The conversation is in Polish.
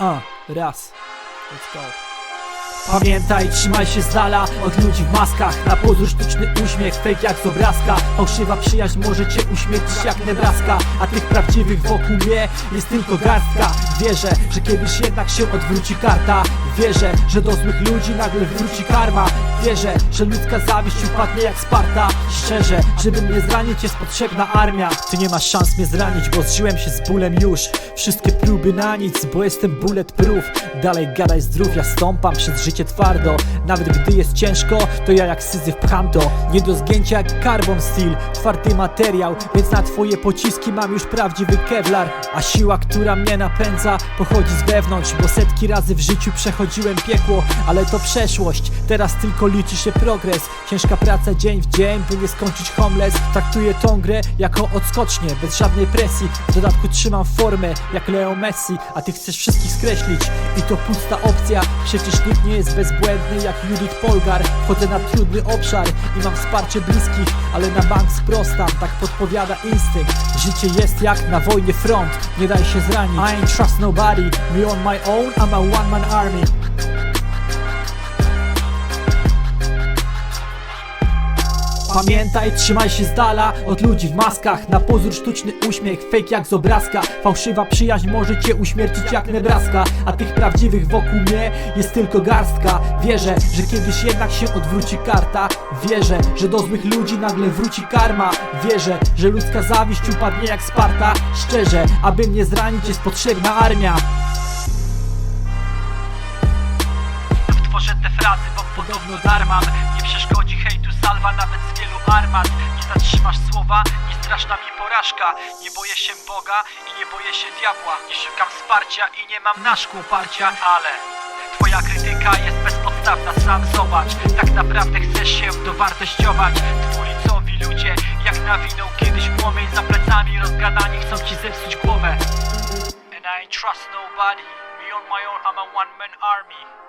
A, raz. Let's go. Pamiętaj, trzymaj się z dala od ludzi w maskach. Na pozór sztuczny uśmiech, fake jak z obrazka. Fałszywa przyjaźń może cię uśmiercić jak Nebraska. A tych prawdziwych wokół mnie jest tylko garstka. Wierzę, że kiedyś jednak się odwróci karta Wierzę, że do złych ludzi nagle wróci karma. Wierzę, że ludzka zawiść upadnie jak Sparta. Szczerze, żeby mnie zranić jest potrzebna armia. Ty nie masz szans mnie zranić, bo zżyłem się z bólem już. Wszystkie próby na nic, bo jestem bulletproof. Dalej gadaj zdrów, ja stąpam przez życie twardo. Nawet gdy jest ciężko, to ja jak syzyf pcham to. Nie do zgięcia jak carbon steel, twardy materiał. Więc na twoje pociski mam już prawdziwy kevlar. A siła, która mnie napędza, pochodzi z wewnątrz Bo setki razy w życiu przechodziłem piekło Ale to przeszłość, teraz tylko liczy się progres. Ciężka praca dzień w dzień, by nie skończyć homeless. Traktuję tą grę jako odskocznie, bez żadnej presji. W dodatku trzymam formę, jak Leo Messi A ty chcesz wszystkich skreślić. I to pusta opcja Przecież nikt nie jest bezbłędny jak Judith Polgar. Wchodzę na trudny obszar i mam wsparcie bliskich Ale na bank sprostam, tak podpowiada instynkt. Życie jest jak na wojnie front, nie daj się zranić. I ain't trust nobody, me on my own, I'm a one man army Pamiętaj, trzymaj się z dala od ludzi w maskach. Na pozór sztuczny uśmiech, fake jak z obrazka. Fałszywa przyjaźń może cię uśmiercić jak Nebraska. A tych prawdziwych wokół mnie jest tylko garstka. Wierzę, że kiedyś jednak się odwróci karta. Wierzę, że do złych ludzi nagle wróci karma. Wierzę, że ludzka zawiść upadnie jak Sparta. Szczerze, aby mnie zranić jest potrzebna armia. Tworzę te frazy, bo podobno darman Nie przeszkodzi nawet z wielu armat. Nie zatrzymasz słowa, nie straszna mi porażka. Nie boję się Boga i nie boję się diabła. Nie szukam wsparcia i nie mam na szkło parcia Ale Twoja krytyka jest bezpodstawna, sam zobacz. Tak naprawdę chcesz się dowartościować. Dwulicowi ludzie, jak nawinął kiedyś płomień Za plecami rozgadani chcą ci zepsuć głowę. And I ain't trust nobody. Me on my own, I'm a one man army